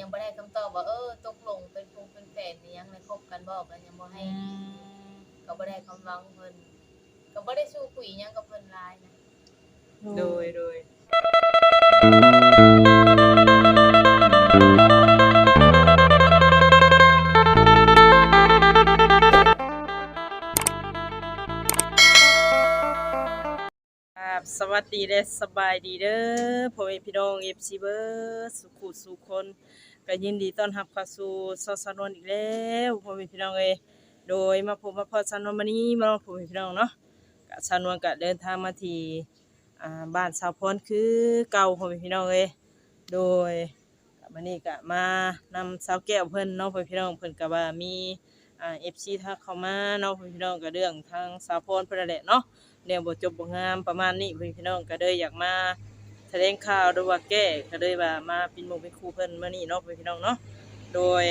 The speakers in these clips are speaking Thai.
ยังบ่ได้คำตอบว่าเออตกลงเป็นคงเป็นแฟนนี่ยังเลยคบกันบ่ก็ยังบ่ให้ ก็บ่ได้ความหวังเพิ่นก็บ่ได้สู้คุยหยังกับเพิ่นหลายนะโดยโดยครับสวัสดีเด้อสบายดีเด้อพ่อแม่พี่น้อง FC เบิร์สุขุสุคน ก็ยินดีต้อนรับเข้าสู่ซอสนวนอีกแล้วพ่อแม่พี่น้องเอ้ยโดยมาพบมาพอสนวนมานี้มาลองพ่อแม่พี่น้องเนาะก็สนวนก็เดินทางมาที่อ่าบ้านสาวพรคือเก่าพ่อแม่พี่น้องเอ้ยโดยมานี่ก็มานำสาวแก้วเพิ่นเนาะพ่อแม่พี่น้องเพิ่นก็ว่ามีอ่า FC ทักเข้ามาเนาะพ่อแม่พี่น้องก็เรื่องทางสาวพรเพิ่นนั่นแหละเนาะแนวบ่จบบ่งามประมาณนี้เพิ่นพี่น้องก็เลยอยากมา แถลงข่าวหรือว่าแก้ก็เลยว่ามาเป็นหมู่เป็นครูเพิ่นมื้อนี้เนาะเพิ่นพี่น้องเนาะโดย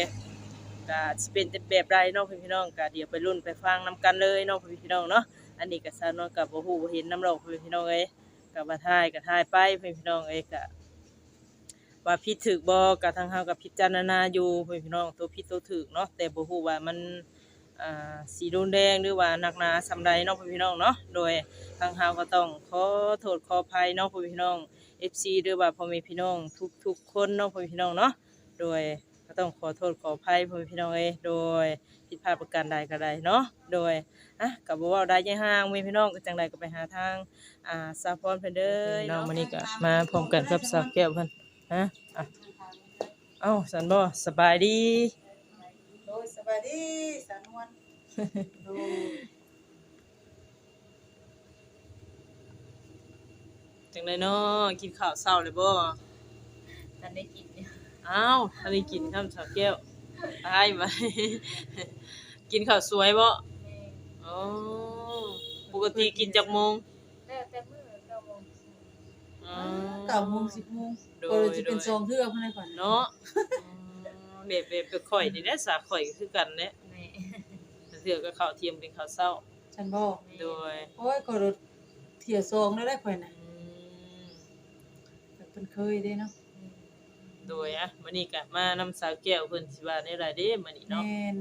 ก็สิเป็นแบบใดเนาะเพิ่นพี่น้องก็เดี๋ยวไปรุ่นไปฟังนํกันเลยเนาะเพิ่นพี่น้องเนาะอันนี้ก็สาวนวลก็บ่ฮู้บ่เห็นนำเราเพิ่นพี่น้องเอ้ยก็ว่าทายก็ทายไปเพิ่นพี่น้องเอ้ยก็ว่าผิดถูกบ่ก็ทางเฮาก็พิจารณาอยู่เพิ่นพี่น้องตัวผิดตัวถูกเนาะแต่บ่ฮู้ว่ามันอ่าสีรุนแรงหรือว่าหนักหนาสำใดเนาะเพิ่นพี่น้องเนาะโดยทางเฮาก็ต้องขอโทษขออภัยเนาะพ่อแม่พี่น้อง FC หรือว่าพ่อแม่พี่น้องทุกๆคนเนาะพ่อแม่พี่น้องเนาะโดยก็ต้องขอโทษขออภัยพ่อแม่พี่น้องเอ้ยโดยผิดพลาดประการใดก็ได้เนาะโดยอะก็บ่เว้าได้ยังห่างแม่พี่น้องก็จังไดก็ไปหาทางอ่าสาพรเพิ่นเด้อน้องมื้อนี้ก็มาพร้อมกันกับสาวแก้วเพิ่นฮะอะเอ้าสันบ่สบายดีโดยสบายดีสานวนโดย จังไดเนาะกินข้าวเช้าเลยบ่ทันได้กินเนี่ยอ้าวทะเลกินข้าวสาวแก้วตายไปกินข้าวสวยบ่แม่อ๋อปกติกินจากโมงแล้วแต่มื้อเก้าโมงอ๋อเก้าโมงสิบโมงโดก็ยเลยจะเป็นโดยซองเทื่อเพิ่นให้ก่อนเนาะแบบแบบกับข่อยนี่แหละสาข่อยก็คือกันแหละแม่เถื่อก็ข้าวเทียมเป็นข้าวเช้าฉันบอกโดยโอ้ยก็รถเที่ยวซองแล้วได้ข่อยน่ะอืมแต่เพิ่นเคยได้เนาะโดยอะมื้อนี้ก็มานำสาวแก้วเพิ่นสิว่าในรายเด้มื้อนี้แม่เนาะน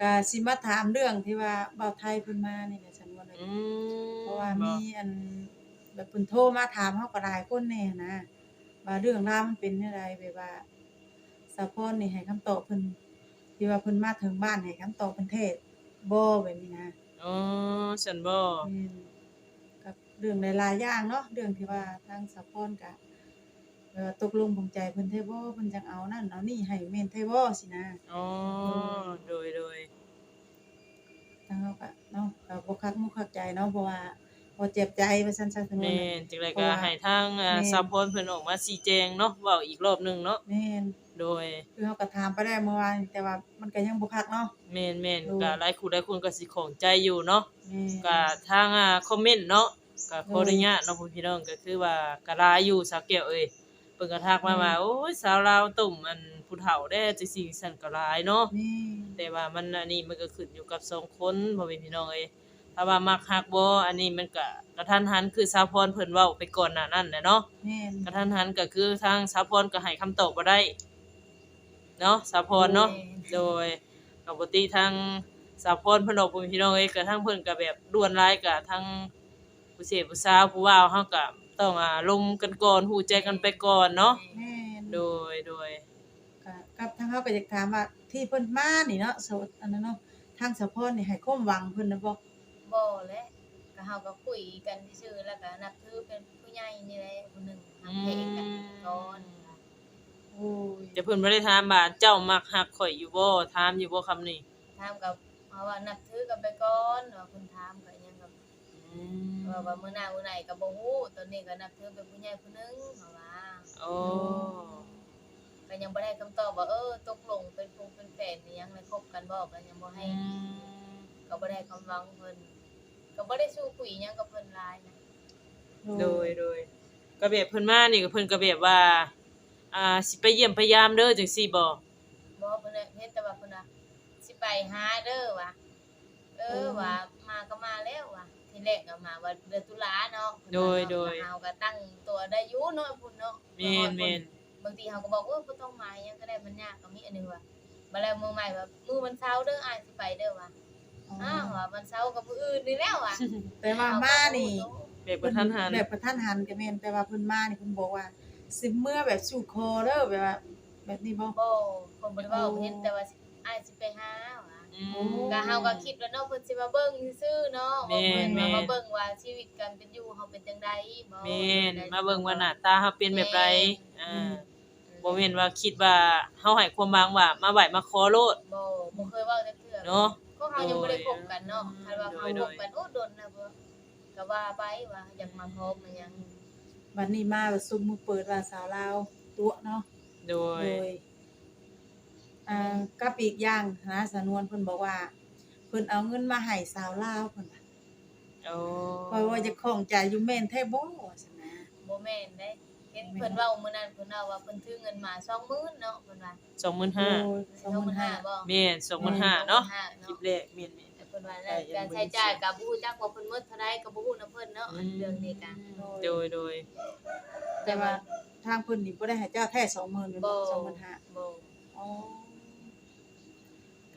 ก็สิมาถามเรื่องที่ว่าบ่าวไทยเพิ่นมานี่แหละฉันว่าน่ะอืมเพราะว่ามีอันแบบเพิ่นโทรมาถามเฮาก็หลายคนแน่นะว่าเรื่องราวมันเป็นจังไดแบบว่าสะพรนี่ให้คำตอบเพิ่นที่ว่าเพิ่นมาถึงบ้านให้คำตอบเพิ่นเทศบ่แบบนี้นะ อ๋อฉันบ่ แม่นกับเรื่องหลายๆอย่างเนาะเรื่องที่ว่าทางสะพอนกะเอ่อ ตกลงปลงใจเพิ่นเทบ่เพิ่นจังเอานั่นเอานี่ให้แม่นเทบ่สินะอ๋อโดยโดยทางเฮาก็เนาะก็บ่คักมุกคักใจเนาะเพราะว่าบ่เจ็บใจว่าซั่นซะทั้งนั้แม่นนจังไดเพก็ราะว่าให้ทางอ่าแม่นซัพพอร์ตเพิ่นออกมาชี้แจงเนาะเว้าอีกรอบหนึงเนาะแม่นโดยคือเฮาก็ถามไปได้เมื่อวานแต่ว่ามันก็ยังบ่คักเนาะแม่นแม่นโดยก็หลายคู่หลายคนก็สิของใจอยู่เนาะแม่นก็ทางอ่าคอมเมนต์เนาะก็ขออนุญาตเนาะพี่น้องก็คือว่าก็หลายอยู่สาวแก้วเอ้ยเพิ่นก็ทักมาว่าโอ้ยสาวลาวตุ่มอันผู้เฒ่าแด้จังซี่ซั่นก็หลายเนาะแม่นแต่ว่ามันอันนี้มันก็ขึ้นอยู่กับสองคนบ่เป็นพี่น้องเอ้ยถ้าว่ามักฮักบ่อันนี้มันก็กระทันหันคือสาวพรเพิ่นเว้าไปก่อนหน้านั้นแหละเนาะแม่นกระทันหันก็คือทางสาวพรก็ให้คำตอบบ่ได้เนาะสาวพรเนาะโดยปกติทางสาวพรเพิ่นบอกเพิ่นพี่น้องเอ้ยก็ทางเพิ่นก็แบบด่วนร้ายก็ทางผู้เสพผู้สาวผู้ว่าวเฮาก็ ต้องอ่าลมกันก่อนฮู้ใจกันไปก่อนเนาะแม่นโดยโดยก็กับทางเฮาก็อยากถามว่าที่เพิ่นมานี่เนาะโสดอันนั้นเนาะทางสะพอนนี่ให้ความหวังเพิ่นน่ะบ่บ่แหละก็เฮาก็คุยกันซื่อๆแล้วก็นับถือเป็นผู้ใหญ่นี่แหละผู้หนึงทำเพลงกันก่อนโอ้ยแต่เพิ่นบ่ได้ถามว่าเจ้ามักฮักข่อยอยู่บ่ถามอยู่บ่คำนี้ถามกับเพราะว่านับถือกันไปก่อนว่าเพิ่นถามก็ยังกับอืม ว่าว่ามื้อหน้ามื้อไหนก็บ่ฮู้ตอนนี้ก็นับถือเป็นผู้ใหญ่ผู้หนึงเพราะว่าโอ้ก็ยังบ่ได้คำตอบว่าเออตกลงเป็นคงเป็นแฟนนี่ยังเลยคบกันบ่ก็ยังบ่ให้อืมก็บ่ได้ความหวังเพิ่นก็บ่ได้สู้คุยหยังกับเพิ่นหลายนะโดยโดยก็แบบเพิ่นมานี่ก็เพิ่นก็แบบว่า อ่าสิไปเยี่ยมพยายามเด้อจังซี่บ่บ่เพิ่นน่ะเฮ็ดแต่ว่าเพิ่นน่ะสิไปหาเด้อว่ะเออว่ามาก็มาแล้วว่ะ ทีแรกก็มาว่าเดือนตุลาเนาะเพิ่นว่าเนาะเฮาก็ตั้งตัวได้อยู่เนาะพุ่นเนาะแม่นแม่นเบางทีเขาก็บอกว่าบ่ต้องมาหยังก็ได้มันยากก็มีอันหนึงว่าบัดแล้วมือใหม่ว่ามือวันเสาร์เด้ออ้ายสิไปเด้อว่าอ้าวว่าวันเสาร์กับมื้ออื่นนี่แล้วว่ะแต่ว่ามานี่แบบบ่ทันหันแบบประทันหันก็แม่นแต่ว่าเพิ่นมานี่เพิ่นบอกว่า สิเมื่อแบบสู่คอเด้อแบบว่าแบบนี้บ่ บ่ผมบ่ได้เว้าเห็นแต่ว่าอ้ายสิไปหาว่ะอืม ก็เฮาก็คิดว่าเนาะเพิ่นสิมาเบิ่งซื่อๆเนาะว่าเพิ่นแม่มานมาเบิ่งว่าชีวิตการเป็นอยู่เฮาเป็นจังไดบ่แม่นมาเบิ่งว่าหน้าตาเฮาเป็นแบบไรอ่าบ่แม่นว่าคิดว่าเฮาให้ความหวังว่ามาไหว้มาขอโลดบ่บ่เคยเว้าจักเทื่อเนาะก็เฮายังบ่ได้พบกันเนาะคันว่าโดเฮายโดพยบกันโอ้ดนนะบ่ก็ว่าไปว่าอยากมาพบมันยังวันนี้มาว่าซุมมือเปิดว่าสาวลาวตัวเนาะโดโดยย อ่ากับอีกอย่างนะสนวนเพิ่นบอกว่า เพิ่นเอาเงินมาให้สาวลาวเพิ่นว่าโอ้เพราะว่าจะของใจอยู่แม่นแท้บ่ว่าซั่นนะบ่แม่นเด้เห็นเพิ่นเว้ามื้อนั้นเพิ่นเว้าว่าเพิ่นถือเงินมา20,000เนาะเพิ่นว่า25,000โอ้ย25,000บ่แม่น25,000เนาะคลิป25,000แรกแม่นแต่เพิ่นว่าแล้วการใช้จ่ายก็บ่ฮู้จักว่าเพิ่นหมดเท่าใดก็บ่ฮู้นํเพิ่นเนาะอันเรื่องนี้ก็ๆโดยโดยแต่ว่าทางเพิ่นนี่บ่ได้ให้เจ้าแท้20,000เป็นบ่บ่บ่25,000อ๋อ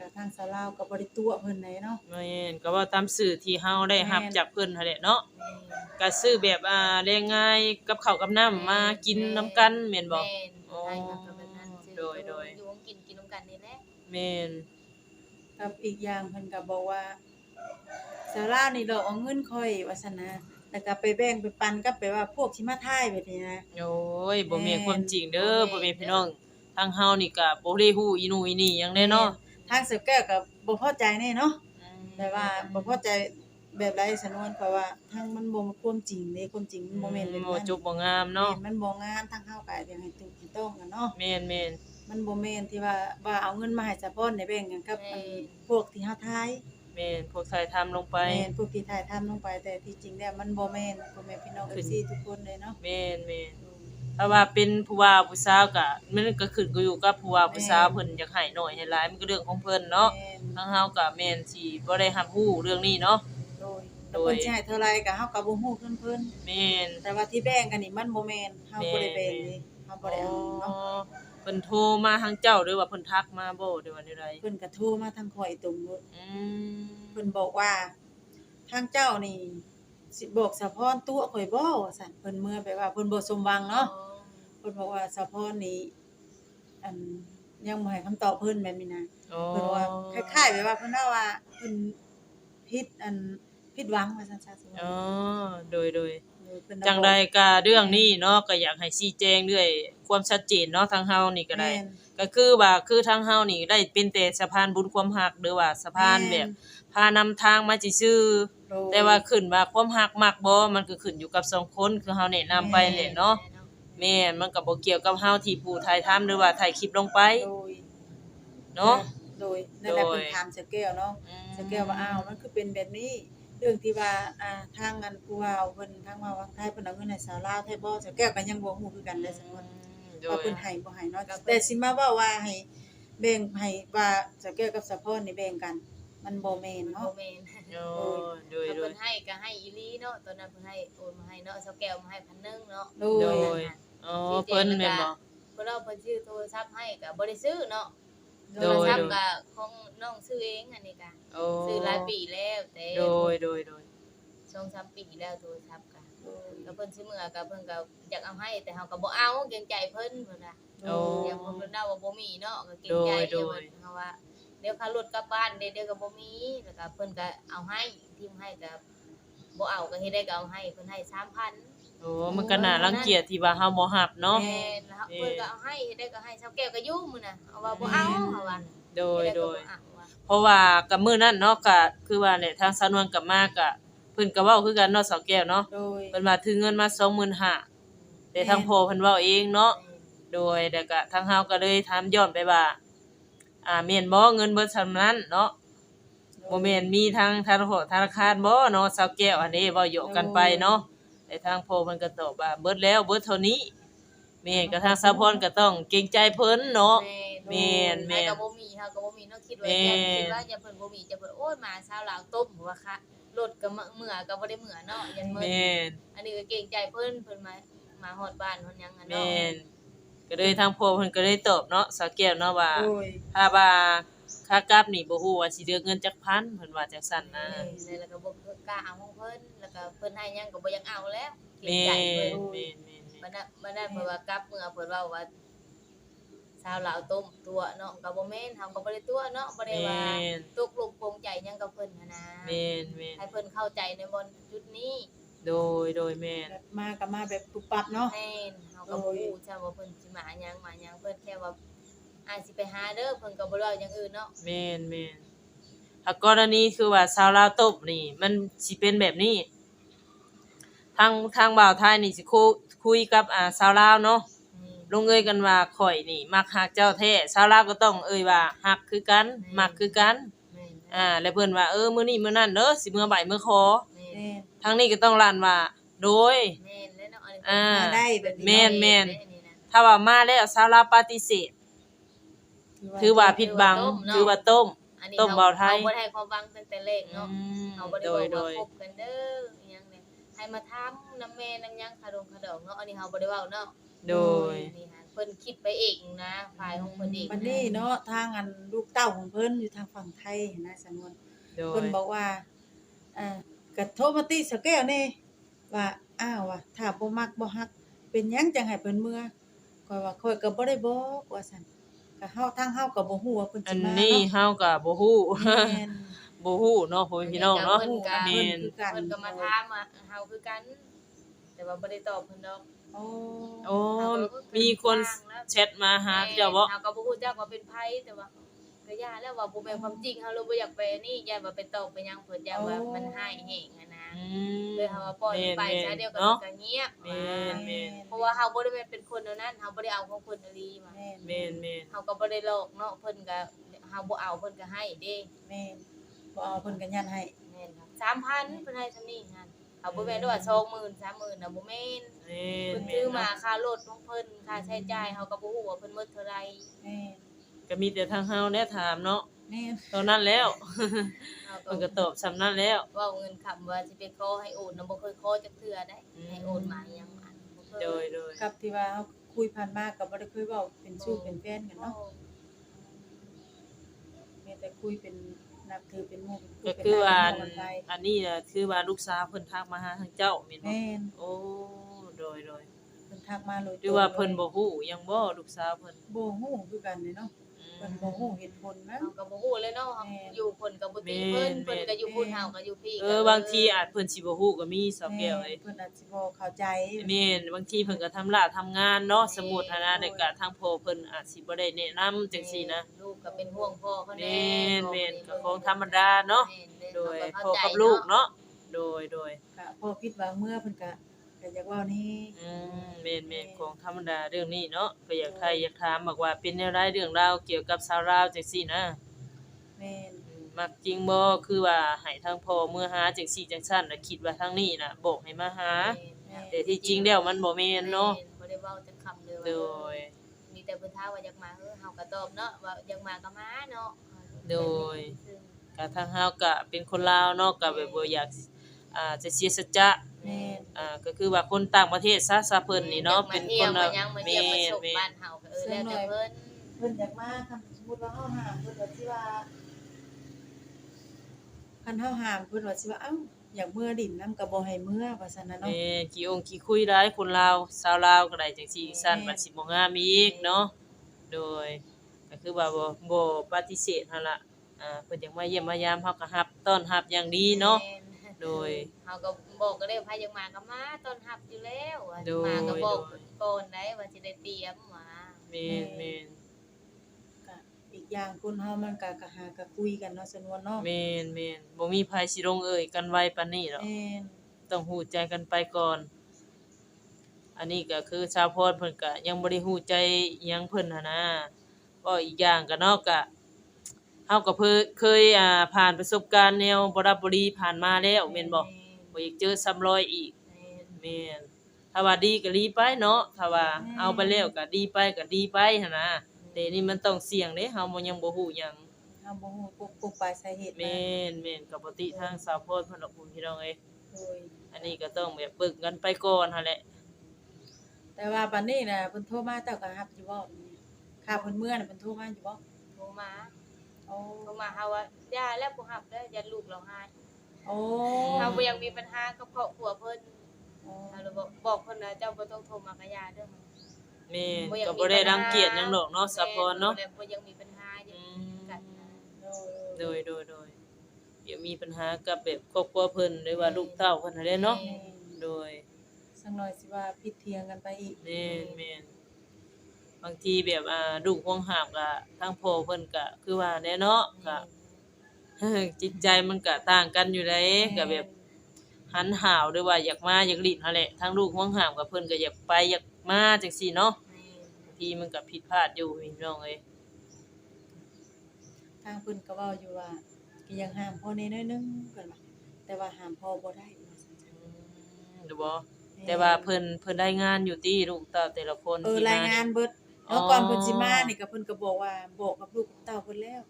ก็ทางสาวลาวก็บ่ได้ตัวเพิ่นไหนเนาะ แม่นก็ว่าตามสื่อที่เฮาได้รับแม่น จากเพิ่นหั่นแหละเนาะแม่นก็ซื้อแบบอ่าแรงง่ายกับข้าวกับน้ำมากินนํกันแม่นบ่ แม่นใช่ครับก็แบบนั้นซื้อโดยโดย อยู่วงกินกินนํกันนี่แหละแม่นกับอีกอย่างเพิ่นก็บอกว่าสาวลาวนี่ดอกเอาเงินค่อยว่าซั่นนะแล้วก็ไปแบ่งไปปันกับไปว่าพวกที่มาทายแบบนี้นะ โอ้ยบ่แม่นความจริงเด้อแม่นบ่แม่นพี่น้องทางเฮานี่ก็บ่ได้ฮู้อีหนูอีนี่หยังแน่เนาะ ทางเสือแก้วก็บ่พอใจแน่เนาะแต่ว่าบ่พอใจแบบไรสนวนเพราะว่าทางมันบ่ความจริงเด้ความจริงมันบ่แม่นแบบบ่นั้นจบบ่งามเนาะแม่นมันบ่งามทางเฮาก็อยากให้ถูกให้ต้องกันเนาะ แม่นแม่น มันบ่แม่นที่ว่าว่าเอาเงินมาให้สะพอนได้แบ่งกันกับอันพวกที่เฮาทายแม่นพวกชายทำลงไป แม่นพวกที่ทายทำลงไปแต่ที่จริงแล้วมันบ่แม่นพ่อแม่พี่น้อง FC ทุกคนเลยเนาะแม่นแม่น ถ้าว่าเป็นผู้ว่าผู้สาวก็มันก็ขึ้นอยู่กับผู้ว่าผู้สาวเพิ่นอยากให้น้อยให้หลายมันก็เรื่องของเพิ่นเนาะแม่นทางเฮาก็แม่นสิบ่ได้รับรู้เรื่องนี้เนาะโดยโดโดยยเพิ่นสิให้เท่าไรก็เฮาก็บ่ฮู้เพิ่นเพิ่นแม่นแต่ว่าที่แบ่งกันนี่มันบ่แม่นเฮาบ่ได้แบ่งนี่เฮาบ่ได้เอาเนาะเพิ่นโทรมาทางเจ้าหรือว่าเพิ่นทักมาบ่หรือว่าใดเพิ่นก็โทรมาทางข่อยตรงนู้นๆอืมเพิ่นบอกว่าทางเจ้านี่ สิบอกสะพอนตัวข่อยบ่ว่าซั่นเพิ่นเมื่อไปว่าเพิ่นบ่สมหวังเนาะเพิ่นบอกว่าสะพอนนี่อันยังบ่ให้คำตอบเพิ่นแบบนี้นะอ๋อเพิ่นว่าคล้ายๆแบบว่าเพิ่นว่าว่าเพิ่นผิดอันผิดหวังว่าซั่นซะสมมุติอ๋อโดยโดย เออเพิ่นจังใดก็เรื่องนี้เนาะก็อยากให้ชี้แจงด้วยความชัดเจนเนาะทางเฮานี่ก็ได้ แม่น ก็คือว่าคือทางเฮานี่ได้เป็นแต่สะพานบุญความฮักหรือว่าสะพานแบบพานำทางมาซื่อโดยๆ แต่ว่าขึ้นว่าความฮักมักบ่มันก็ขึ้นอยู่กับสองคนคือเฮาแนะนำไปแหละเนาะแม่นมันก็บ่เกี่ยวกับเฮาที่ผู้ถ่ายทำหรือว่าถ่ายคลิปลงไปโดยเนาะโดยนั่นแหละโดยเพิ่นถามสแก้วเนาะสแก้วว่าอ้าวมันคือเป็นแบบนี้เรื่องที่ว่าอ่าทางอันผู้ว่าเพิ่นทางว่าวังไทยเพิ่นเอาเงินให้สาวลาวไทยบ่สแก้วก็ยังบ่ฮู้คือกันเด้อสมมุติโดว่ายเพิ่นให้บ่ให้เนาะแต่สิมาเว้าว่าให้แบ่งให้ว่าสแก้วกับสะพอนนี่แบ่งกัน มันบ่แม่นโมเนาะเมน โอ้โดยถ้าโดเพิ่ย นให้ก็ให้อีหลีเนาะตอนนั้นเพิ่นให้โอนมาให้เนาะเสาแก้วมาให้พันหนึงเนาะโดโดย ยอ๋อเพิ่นแม่นบ่ เพิ่นเอาเพิ่นชื่อโทรศัพท์ให้ก็บ่ได้ซื้อเนาะโดโทรยศัพท์ก็ของน้องซื้อเองอันนี้ก็โอ้ซื้อหลายปีแล้วแต่โดยโดยโดยสองสามปีแล้วโทรศัพท์ก็แล้วเพิ่นซื้อเมื่อก็เพิ่นก็อยากเอาให้แต่เฮาก็บ่เอาเกรงใจเพิ่นเพิ่นน่ะ โอ้อย่างเพิ่นเล่าว่าบ่มีเนาะก็เกรงใจโดยโดยเพิ่นเฮาว่า เดี๋ยวค่ารถกลับบ้านเดี๋ยวเดี๋ยวก็บ่มีแล้วก็เพิ่นก็เอาให้ทีมให้ก็บ่เอาก็เฮ็ดได้ก็เอาให้เพิ่นให้3,000โอ้มันก็น่ารังเกียจที่ว่าเฮาบ่รับเนาะแม่นแล้วเพิ่นก็เอาให้เฮ็ดได้ก็ให้ชาวแก้วก็อยู่มื้อน่ะเอาว่าบ่เอาเฮาว่าโดยเฮ็ดโดได้ยก็บ่เอาว่าเพราะว่ากับมื้อนั้นเนาะก็คือว่าเนี่ยทางสาวนวลกับมากะเพิ่นก็เว้าคือกันเนาะสาวแก้วเนาะโดยเพิ่นว่าถือเงินมา25,000แต่ทางพ่อเพิ่นเว้าเองเนาะโดยแล้วก็ทางเฮาก็เลยถามย้อนไปว่า อ่าแม่นบ่เงินเบิดซำนั้นเนาะบ่แม่นมีทางธนาคารธนาคารบ่เนาะสาวแก้วอันนี้เว้าโยกกันไปเนาะแต่ทางพ่อเพิ่นก็ตอบว่าเบิดแล้วเบิดเท่านี้แม่ก็ทางสะพรก็ต้องเกรงใจเพิ่นเนาะ แม่นแม่แม่นก็บ่มีเฮาก็บ่มีเนาะคิดว่าแม่นอย่าคิดว่าอย่าเพิ่นบ่มีจะเพิ่นโอ้ยมาเช้าหลาวต้มว่าค่ะรถก็เมื่อก็บ่ได้เมื่อเนาะยันมื้อแม่นอันนี้ก็เกรงใจเพิ่นเพิ่นมามาฮอดบ้านเพิ่นหยังอะแม่เนาะน ก็ก็เลยทางพ่อเพิ่นก็เลยตอบเนาะสาวแก้วเนาะว่าโดยถ้าว่าค่ากลับนี่บ่ฮู้ว่าสิเดือเงินจักพันเพิ่นว่าจังซั่นนะแล้วก็บ่กล้าเอาของเพิ่นแล้วก็เพิ่นให้หยังก็บ่อยากเอาแล้วเกรแม่งใจเพิ่นนแม่นแม่นบัดนั้นบัดนั้นเพิ่นว่ากลับเมื่อเพิ่นเว้าว่าชาวลาวต้มตัวเนาะก็บ่แม่นเฮาก็บ่ได้ตัวเนาะบ่ได้ว่าแม่นตกลงปรงใจหยังกับเพิ่นหันนะแม่นแม่นให้เพิ่นเข้าใจในบนจุดนี้ โดยโดยแม่นมาก็มาแบบปุบปับเนาะ แม่นเฮาก็บ่รู้ใช่ว่าเพิ่นสิมาหยังมาหยังเพิ่นแค่ว่าอาจสิไปหาเด้อเพิ่นก็บ่ได้เว้าอย่างอื่นเนาะแม่นแม่นถ้ากรณีคือว่าชาวลาวตบนี่ มันสิเป็นแบบนี้ ทางทางบ่าวไทยนี่สิคุคุยกับอ่าชาวลาวเนาะนี่ลงเอยกันว่าข่อยนี่ มักฮักเจ้าแท้ชาวลาวก็ต้องเอ่ยว่าฮักคือกันมักคือกัน แม่นอ่า แล้วเพิ่นว่าเออมื้อนี้มื้อนั้นเด้อสิมื้อบ่ายมื้อคอ แม่นแม่น ทางนี้ก็ต้องลั่นว่าโดย แม่นแล้วเนาะอันนี้อ่า มาได้แบบนี้แม่นแม่นอันี่นะถ้าว่ามาแล้วชาวลาวปฏิเสธถือว่าผิดบังถือว่าต้ม อันนี้ต้มเบาไทยเฮาบ่ได้ให้ความหวังตั้งแต่แรกเนาะอืมเฮาบ่ได้โดบอยกโดว่ายคบกันเด้ออิหยังเนี่ยให้มาถามน้ำแม่น้ำหยังคาดงคาดองเนาะอันนี้เฮาบ่ได้เว้าเนาะโดย นี่ฮะเพิ่นคิดไปเองนะฝ่ายของเพิ่นเองวันนี้เนาะทางอันลูกเต้าของเพิ่นอยู่ทางฝั่งไทยนะสำนวนโดย เพิ่นบอกว่าอ่า กระโทรมาติสแก้วนี่ว่าอ้าวว่าถ้าบ่มักบ่ฮัก เป็นหยังจังให้เพิ่นเมื่อข้อยว่าข้อยก็บ่ได้บอกว่าซั่นก็เฮาทางเฮาก็บ่ฮู้ว่าเพิ่นอัสินมานี้เนาะเฮาก็บ่ฮู้แม่น บ่ฮู้เนาะพ่อแม่พี่น้องเนาะเพิ่นก็แม่นคือกันเพิ่นก็มาถามว่าเฮาคือกัน แต่ว่าบ่ได้ตอบเพิ่นดอกโอ้โอ้ มีคนแชทมาหาเจ้าบ่เฮาก็บ่ฮู้จักว่าเป็นไผแต่ว่า ก็ย่าแล้วว่าบ่แม่นความจริงเฮาเลยบ่อยากไปนี่ย่าว่าไปตอบไปหยังเพิ่นย่าว่ามันหายแห้งอะนะอืมเลยเฮาว่าปล่อยไปแม่นซะเดียวก็เนาะก็เงียบแม่นแม่นเพราะว่าเฮาบ่ได้แม่นเป็นคนเท่านั้นเฮาบ่ได้เอาของเพิ่นอหลีมา แม่นแม่นแม่นเฮาก็บ่ได้หลอกเนาะเพิ่นก็เฮาบ่เอาเพิ่นก็ให้เด้แม่นบ่เอาเพิ่นก็ยันให้แม่นครับ3,000เพิ่นให้ซำนี้หั่นเอาบ่แม่นว่า20,000 30,000น่ะบ่แม่นแม่เพิ่นนแม่ซื้อนมาค่ารถของเพิ่นค่าใช้จ่ายเฮาก็บ่ฮู้ว่าเพิ่นหมดเท่าใดแม่น ก็มีแต่ทางเฮาแน่ถามเนาะแม่นตอนนั้นแล้วเฮาเพิ่นก็ตอบสำนั้นแล้ว เว้าเงินคำว่าสิไปขอให้โอนน่ะบ่เคยขอจักเทื่อได้อืม ให้โอนมาอิหยังอันบ่เคยโดยโดยกับที่ว่าเฮาคุยผ่านมาก็บ่ได้คุยเว้าเป็นชู้เป็นแฟนกันเนาะแม้แต่คุยเป็นนับถือเป็นหมู่เป็นก็เป็นคือว่าเป็นไปอันนี้น่ะคือว่าลูกสาวเพิ่นทักมาหาทางเจ้าแม่นบ่แม่นโอ้โดยโดยเพิ่นทักมาโดยตรงหรือว่าเพิ่นบ่ฮู้ยังบ่ลูกสาวเพิ่นบ่ฮู้คือกันเนาะอืเพิ่นมบ่ฮู้เหตุผลนะ เฮาก็บ่ฮู้เลยเนาะเฮาแม่นอยู่เพิ่นก็บ่ตีเพิ่นแม่น เพิ่นก็อยู่พุ่น เฮาก็อยู่พี่เออ บางทีอาจเพิ่นสิบ่ฮู้ก็มีสาวแก้วเอ้ยเพิ่นอาจสิบ่เข้าใจแม่นบางทีเพิ่นก็ทำลาทำงานเนาะสมมุติหั้นนะแต่ก็ทางพ่อเพิ่นอาจสิบ่ได้แนะนำจังซี่นะ ลูกก็เป็นห่วงพ่อเขาแม่แน่นแม่นก็ของธรรมดาเนาะ แม่นโดยเฮาพ่อเข้าใจกับลูกเนาะ โดยโดย ก็พอคิดว่าเมื่อเพิ่นก็ ก็อยากเว้านี่อืมแม่นแม่นของธรรมดาเรื่องนี้เนาะก็อยากใครอยากถามบอกว่าเป็นแนวใดเรื่องราวเกี่ยวกับชาวลาวจังซี่นะแม่นอืมมักจริงบ่คือว่าให้ทางพ่อเมื่อหาจังซี่จังซั่นน่ะคิดว่าทางนี้น่ะบอกให้มาหา แม่นแต่ที่จริงแล้วมันบ่แม่นเนาะแม่บ่ได้เว้าจักคำเลยโดว่ายมีแต่เพิ่นถามว่าอยากมาเออเฮาก็ตอบเนาะว่าอยากมาก็มาเนาะโดยก็ทางเฮาก็เป็นคนลาวเนาะก็แบบบ่อยากอ่าจะเสียสัจจะ แม่นอ่าก็คือว่าคนต่างประเทศซะซะเพิ่นนี่เนาะเป็นคนละละยังมาแม่เยี่ยมมาชมแม่บ้านเฮาก็เออแล้วแต่เพิ่นเพิ่นอยากมาคันสมมุติว่าเฮาห้ามเพิ่นว่าสิว่าคันเฮาห้ามเพิ่นว่าสิว่าเอ้าอยากเมื่อดินน้ำก็บ่ให้เมื่อว่าซั่นน่ะเนาะแม่กี่องค์กี่คุยได้คนลาวชาวลาวก็ได้จังซี่ซั่นมันสิบ่งามอีกเนาะโดยก็คือว่าบ่บ่ปฏิเสธหั่นล่ะอ่าเพิ่นอยากมาเยี่ยมมายามเฮาก็รับต้อนรับอย่างดีเนาะ โดย เฮาก็บอกก็ได้พายังมาก็มาต้อนรับอยู่แล้วว่าโดย มาก็บอกโดยก่อนได้ว่าสิได้เตรียมมาแม่นแม่นก็อีกอย่างคนเฮามันก็ก็หาก็คุยกันเนาะสนวนเนาะแม่นแม่นบ่มีไผสิลงเอ่ยกันไวปานนี้หรอก แม่นต้องฮู้ใจกันไปก่อน อันนี้ก็คือชาวพรเพิ่นก็ยังบ่ได้ฮู้ใจอิหยังเพิ่นหั่นนะก็อีกอย่างก็เนาะก็ เฮาก็เพิ่นเคยอ่าผ่านประสบการณ์แนวบ่รับบ่ดีผ่านมาแล้วแม่นบ่บ่อยากเจอซ้ำรอยอีกแม่นแม่นถ้าว่าดีก็ดีไปเนาะถ้าว่าเอาไปแล้วก็ดีไปก็ดีไปหั่นนะแต่นี่มันต้องเสี่ยงเด้เฮาบ่ยังบ่ฮู้หยังเฮาบ่ฮู้ปกปกปลายสาเหตุแม่นแม่นก็บ่ติทางสาวพรเพิ่นดอกคุณพี่น้องเอ้ยโดยอันนี้ก็ต้องแบบเบิ่งกันไปก่อนหั่นแหละแต่ว่าบัดนี้น่ะเพิ่นโทรมาเจ้าก็รับอยู่บ่บัดนี้ค่าเพิ่นเมื่อน่ะเพิ่นโทรมาอยู่บ่โทรมาโอ้โทรมาเฮาว่าย่าแล้วบ่ฮับเด้ออย่าลูกเราหายโอ้เฮาบ่ยังมีปัญหากับครอบครัวเพิ่นโอ้เฮาเลยบอกบอกเพิ่นว่าเจ้าบ่ต้องโทรมากะยาเด้อ แม่นก็บ่ได้รังเกียจหยังดอกเนาะสะพรเนาะ แม่บ่ยังมีปัญหาออืยู่มกันนะโดยโดยโดยโดยเดี๋ยวมีปัญหากับแบบครอบครัวเพิ่นหรือว่าลูกเต้าเพิ่นนั่นแหละเนาะแม่นโดยสักหน่อยสิว่าผิดเถียงกันไปอีก แม่นแม่น บางทีแบบอ่าลูกห่วงหาบก็ทางพ่อเพิ่นก็คือว่าแน่เนาะก็ จิตใจมันก็ต่างกันอยู่เลยก็แบบหันหาวหรือว่าอยากมาอยากลิ้นนั่นแหละทางลูกห่วงหามกับเพิ่นก็อยากไปอยากมาจังซี่เนาะบางทีมันก็ผิดพลาดอยู่พี่น้องเอ้ยทางเพิ่นก็เว้าอยู่ว่าก็ยังห้ามพ่อแน่น้อยนึงเพิ่นว่าแต่ว่าห้ามพ่อบ่ได้ว่าซั่นจ้ะหรือบ่แต่ว่าเพิ่นเพิ่นได้งานอยู่ที่ลูกเต้าแต่ละคนเออที่รายงานเบิด อ๋อแล้วก่อนเพิ่นสิมานี่ก็เพิ่นก็บอกว่าบอกกับลูกกับเต้าเพิ่นแล้ว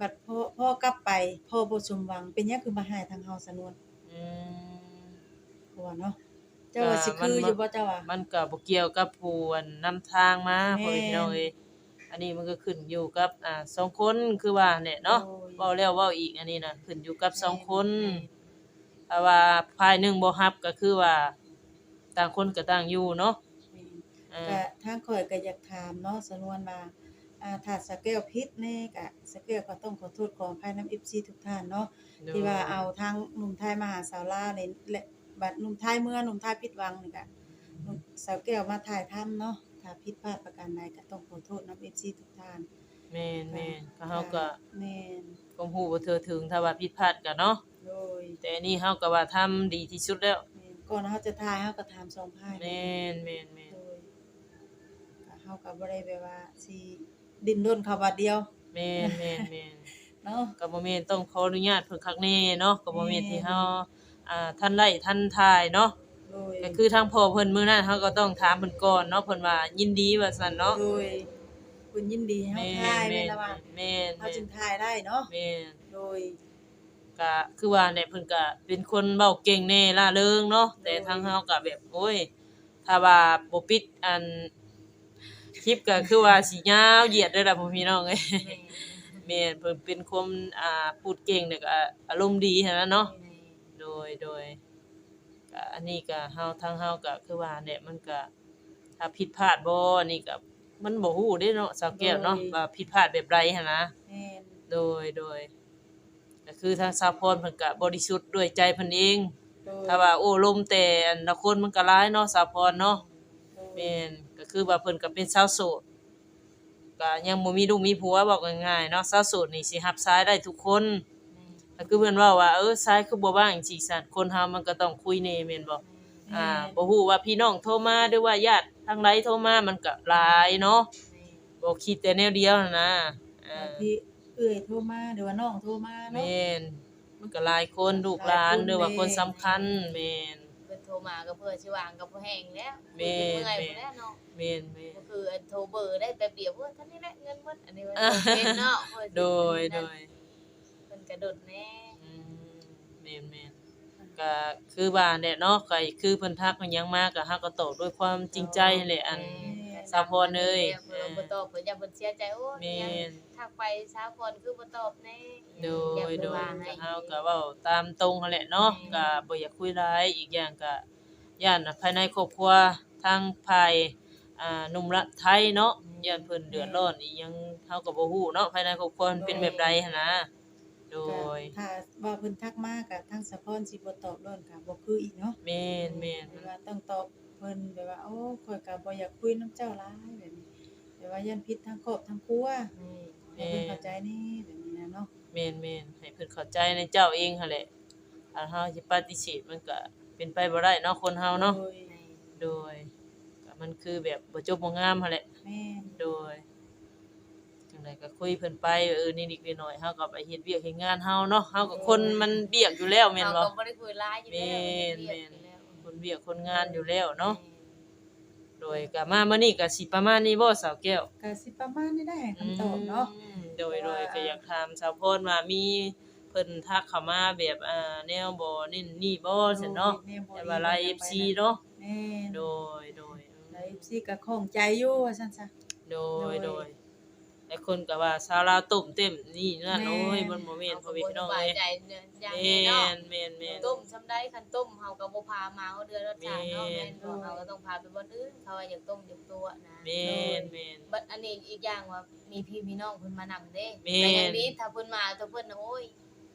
บัดพ่อพ่อกลับไปพ่อบ่สมหวังเป็นหยังคือมาหายทางเฮาสนวนอืมเพราะว่าเนาะเจ้าว่าสิคืออยู่บ่เจ้าว่ามันก็บ่เกี่ยวกับผู้อันนำทางมาแม่นพ่อพี่น้องเอ้ยอันนี้มันก็ขึ้นอยู่กับอ่าสองคนคือว่าเนี่ยเนาะโอ้ยเว้าแล้วเว้าอีกอันนี้น่ะขึ้นอยู่กับสองคนถ้าว่าภายหนึ่งบ่ฮับก็คือว่า ต่างคนก็ต่างอยู่เนาะแม่นอ่า ก็ทางข่อยก็อยากถามเนาะสนวนว่าอ่าถ้าสแกลผิดแน่ก็สแกลก็ต้องขอโทษขออภัยนำ FC ทุกท่านเนาะที่ว่าเอาทางหนุ่มไทยมาหาสาวลาวนี่และบัดหนุ่มไทยเมื่อหนุ่มไทยผิดหวังนี่ก็หนุ่มสาวแก้วมาถ่ายทำเนาะถ้าผิดพลาดประการใดก็ต้องขอโทษนำ FC ทุกท่านแม่นแม่นก็เฮาก็แม่นคงฮู้บ่เทื่อถึงถ้าว่าผิดพลาดก็เนาะโดยแต่อันนี้เฮาก็ว่าทำดีที่สุดแล้วแม่นก่อนเฮาจะถ่ายเฮาก็ถามสองพายแม่นแม่นแม่นโดยก็ เฮาก็บ่ได้แบบว่าสิดิ้นรนเข้าบาดเดียว แม่นแม่นแม่นเนาะ ก็บ่แม่นต้องขออนุญาตเพิ่นคักแน่เนาะก็บ่แม่นแม่นที่เฮาอ่าท่านไล่ท่านทายเนาะโดยก็คือทางพ่อเพิ่นมื้อนั้นเฮาก็ต้องถามเพิ่นก่อนเนาะเพิ่นว่ายินดีว่าซั่นเนาะโดยคุณยินดีให้แม่เฮาถ่ายนแม่แม่นนละว่าแม่นเฮาจึงถ่ายได้เนาะ แม่น โดย ก็คือว่าเนี่ยเพิ่นก็เป็นคนเว้าเก่งแน่ล่าเริงเนาะแต่ทางเฮาก็แบบโอ้ยถ้าว่าบ่ปิดอันค ลิปก็คือว่าสิยาวเหยียดเด้อล่ะพ่อพี่น้องเอ้ยแม่นเพิ่นเป็นคนอ่าพูดเก่งแล้วก็อารมณ์ดีหันนะเนาะโดยโดยก็อันนี้ก็เฮาทางเฮาก็คือว่าเนี่ยมันก็ถ้าผิดพลาดบ่นี่ก็มันบ่ฮู้เด้เนาะสาวแก้วเนาะว่าผิดพลาดแบบใดหันนะแม่นโดยโดยก็คือทางสาวพรเพิ่นก็บริสุทธิ์ด้วยใจเพิ่นเอง โดยถ้าว่าโอ้ลมแต่อันละคนมันก็ร้ายเนาะสาวพรเนาะโดย แม่น ก็คือว่าเพิ่นก็เป็นสาวโสดก็ยังบ่มีลูกมีผัวบอกง่ายๆเนาะสาวโสดนี่สิรับสายได้ทุกคนก็คือเพิ่นเว้าว่าเออสายคือบ่ว่างสิซั่นคนเฮามันก็ต้องคุยแน่แม่นบ่อ่าบ่ฮู้ว่าพี่น้องโทรมาหรือว่าญาติทางใดโทรมามันก็หลายเนาะบ่คิดแต่แนวเดียวนั่นนะอ่าบางทีเอื้อยโทรมาหรือว่าน้องโทรมาเนาะแม่นมันก็หลายคนลูกหลานหลายคนหรือว่าคนแม่สำคัญแม่นเพิ่น โทรมาก็เพื่อสิวางกับผู้แห้งแล้วแม่เมื่อยแม่พุ่นแล้วเนาะแม่นแม่นก็คืออันโทรเบอร์ได้แป๊บเดียวเพิ่นเท่านี้แหละเงินหมดอันนี้มันอ่าเป็นเนาะเพิ่นสิโดยโดยเพิ่นกระโดดแน่อืมแม่นแม่นก็คือว่าเนี่ยเนาะก็คือเพิ่นทักมันยังมาก็ฮักก็ตอบด้วยความจริงใจนั่นแหละอัน สาวพรเอ้ยเพิ่นบ่ตอบเพิ่นอย่าเพิ่นเสียใจโอ้แม่ยังนทักไปสาวพรคือบ่ตอบแน่ โดอยากโดว่ายให้ก็เฮาก็เว้าตามตรงนั่นแหละเนาะแม่นก็บ่อยากคุยหลายอีกอย่างก็ย่านภายในครอบครัวทางภายอ่าหนุ่มละไทยเนาะย่านเพิ่นเดือดร้อนอีหยังเฮาก็บ่ฮู้เนาะภายในครอบครัวมันเป็นแบบใดหันนะโดก็ยถ้าว่าเพิ่นทักมาก็ทางสะพรสิบ่ตอบโดนก็บ่คืออีกเนาะแม่นแม่นหรือว่าต้องตอบ เพิ่นแบบว่า โอ้ข่อยก็บ่อยากคุยนํเจ้าหลายแบบนี้แบบว่ายันผิดทางครอบทางครัวให้เพิ่นเข้าใจนี่แบบนี้นะเนาะแม่นแม่นให้เพิ่นเข้าใจในเจ้าเองหั่นแหละถ้าเฮาสิปฏิเสธมันก็เป็นไปบ่ได้เนาะคนเฮาเนาะโดยโดยก็มันคือแบบบ่จบบ่งามหั่นแหละแม่นโดยจังไดก็คุยเพิ่นไปเออนิดๆหน่อยๆเฮาก็ไปเฮ็ดเวียกเฮ็ดงานเฮาเนาะเฮาก็คนมันเบียกอยู่แล้วแม่นบ่เราก็บ่ได้คุยไลน์อยู่แล้วแม่นเรียกแม่นอยู่แล้วคน เวียกคนงานอยู่แล้วเนาะโดยก็มามื้อนี้ก็สิประมาณนี้บ่สาวแก้วก็สิประมาณนี้ได้ให้คำตอบเนาะอืมโดยโดยก็อยากถามสาวพรว่ามีเพิ่นทักเข้ามาแบบอ่าแนวบ่นี่นี่บ่ซั่นเนาะแม่บ่แต่ว่าไลน์ FC เนาะแม่นโดยโดยไล FC ก็คล่องใจอยู่ว่าซั่นซะโดยโดโดยย หลายคนก็ว่าชาวลาวต้มเต็มนี่นั่นแม่นโอ้ยมันบ่แม่นพ่อพี่น้องเฮาเอ้ยก็บ่สบายใจเนื้ออย่างแม่นี้เนาะนแม่นแม่นต้มซ้ำได้คันต้มเฮาก็บ่พามาเฮาเดือนละจานเนาะแม่แม่นนบ่เฮาก็ต้องพาไปบ่อนอื่นเขาว่าอยากต้มอยากตัวนะแม่นแม่นบัดอันนี้อีกอย่างว่ามีพี่มีน้องเพิ่นมานำเด้แม่นแต่อย่างนี้ถ้าเพิ่นมาถ้าเพิ่นน่ะโอ้ย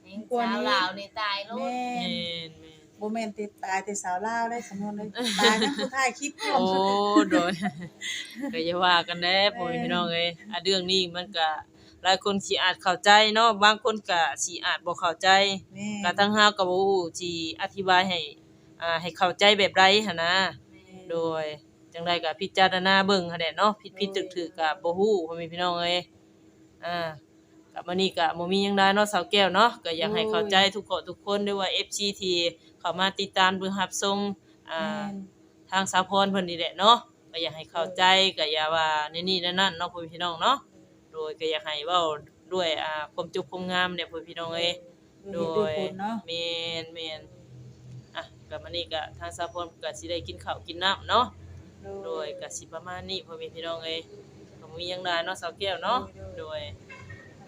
แม่งกลัวสาวนี้ลาวนี่ตายโลดแม่แม่นนแม่น บ่แม่นติดตายแต่สาวลาวได้สำนวนเลยตายทั้งผู้ถ่ายคลิปพร้อโอ้มโดยก็อย่าว่ากันแน่พ่อพี่น้องเอ้ยอะเรื่องนี้มันก็หลายคนสิอาจเข้าใจเนาะบางคนก็สิอาจบ่เข้าใจแม่ก็ทั้งเฮาก็บ่ฮู้สิอธิบายให้อ่าให้เข้าใจแบบใดหั่นนะโดยจังไดก็พิจารณาเบิ่งหั่นแหละเนาะผิดผิดถูกๆก็บ่ฮู้พ่อแม่พี่น้องเอ้ยอ่า กับมื้อนี้ก็บ่มีหยังได้เนาะสาวแก้วเนาะก็อยากให้เข้าใจทุกคนทุกคนด้วยว่า FC ที่เข้ามาติดตามเบิ่งรับชมอ่าแม่นทางสาพรเพิ่นนี่แหละเนาะก็อยากให้เข้าใจก็อย่าว่าในนี่นั่นนั่นเนาะพ่อพี่น้องเนาะโดยก็อยากให้เว้าด้วยอ่าความจุความงามเนี่ยพ่อพี่น้องเอ้ยโดดูยผลเนาะแม่นแม่นอะก็มื้อนี้ก็ทางสาพรก็สิได้กินข้าวกินน้ำเนาะโดยก็สิประมาณนี้พ่อแม่พี่น้องเอ้ยก็บ่มีหยังได้เนาะสาวแก้วเนาะโดย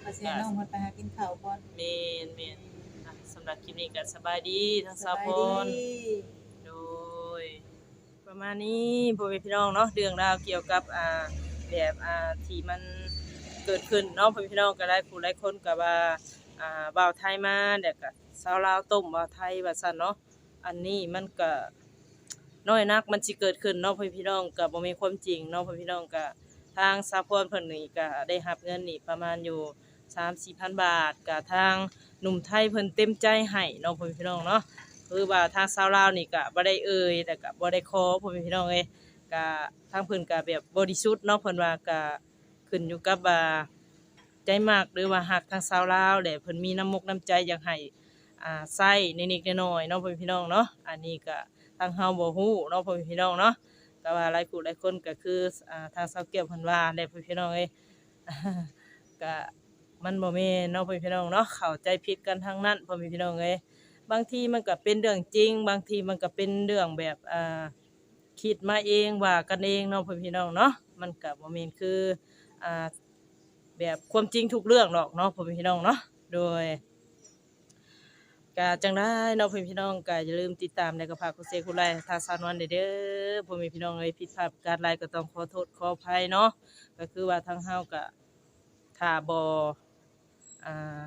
ก็สิให้น้องเพิ่นไปหากินข้าวก่อนแม่นแม่นอะสำหรับคลิปนี้ก็สบายดีทางสาพรสบายดี โดย ประมาณนี้พ่อแม่พี่น้องเนาะเรื่องราวเกี่ยวกับอ่าแบบอ่าที่มันเกิดขึ้นเนาะพ่อแม่พี่น้องก็ได้ผู้หลายคนก็ว่าอ่าบ่าวไทยมาเดี๋ยวก็สาวลาวต้มบ่าวไทยว่าซั่นเนาะอันนี้มันก็น้อยนักมันสิเกิดขึ้นเนาะพ่อแม่พี่น้องก็บ่มีความจริงเนาะพ่อแม่พี่น้องก็ทางสาพรเพิ่นนี่ก็ได้รับเงินนี่ประมาณอยู่ 3-4,000บาทก็ทางหนุ่มไทยเพิ่นเต็มใจให้เนาะพ่อแม่พี่น้องเนาะคือว่าทางชาวลาวนี่ก็บ่ได้เอ่ยแต่ก็บ่ได้ขอพ่อแม่พี่น้องเอ้ยก็ทางเพิ่นก็แบบบริสุทธิ์เนาะเพิ่นว่าก็ขึ้นอยู่กับว่าใจมากหรือว่าฮักทางชาวลาวแหละเพิ่นมีน้ำมกน้ำใจอยากให้อ่าใช้นิดๆน้อยๆเนาะพ่อแม่พี่น้องเนาะอันนี้ก็ทางเฮาบ่ฮู้เนาะพ่อแม่พี่น้องเนาะแต่ว่าหลายผู้หลายคนก็คืออ่าทางชาวเกี่ยวเพิ่นว่าแหละพ่อแม่พี่น้องเอ้ยก็ มันบ่แม่นเนาะพ่อแม่พี่น้องเนาะเข้าใจผิดกันทางนั้นพ่อแม่พี่น้องเอ้ยบางทีมันก็เป็นเรื่องจริง บางทีมันก็เป็นเรื่องแบบอ่าคิดมาเองว่ากันเองเนาะพ่อพี่น้องเนาะมันก็บ่แม่นคืออ่าแบบความจริงทุกเรื่องหรอกเนาะพ่อพี่น้องเนาะโดยก็จังได้เนาะพ่อพี่น้องก็อย่าลืมติดตามในกระพาคุณเซคุณไลทางสานวันเด้อพ่อแม่พี่น้องเอ้ยผิดพลาดการใดก็ต้องขอโทษขออภัยเนาะก็คือว่าทางเฮาก็ถ้าบ่ อ่า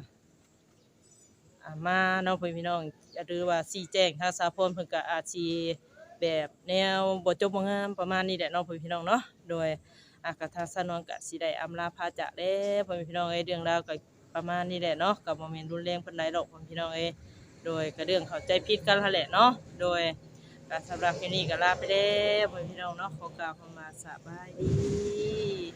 อ่ามาเนาะพี่น้องหรือว่าสีแจ้งทาสาพรเพิ่นก็อาจสิแบบแนวบ่จบบ่งามประมาณนี้แหละเนาะพี่น้องเนาะโดยอากาทางสนองก็สิได้อำลาพาจากเด้พ่อพี่น้องเอ้ยเรื่องราวก็ประมาณนี้แหละเนาะก็บ่แม่นรุนแรงปานใดดอกพ่อพี่น้องเอ้ยโดยก็เรื่องเข้าใจผิดกันแหละเนาะโดยก็สำหรับคลิปนี้ก็ลาไปเด้พ่อพี่น้องเนาะขอกล่าวคำว่าสบายดี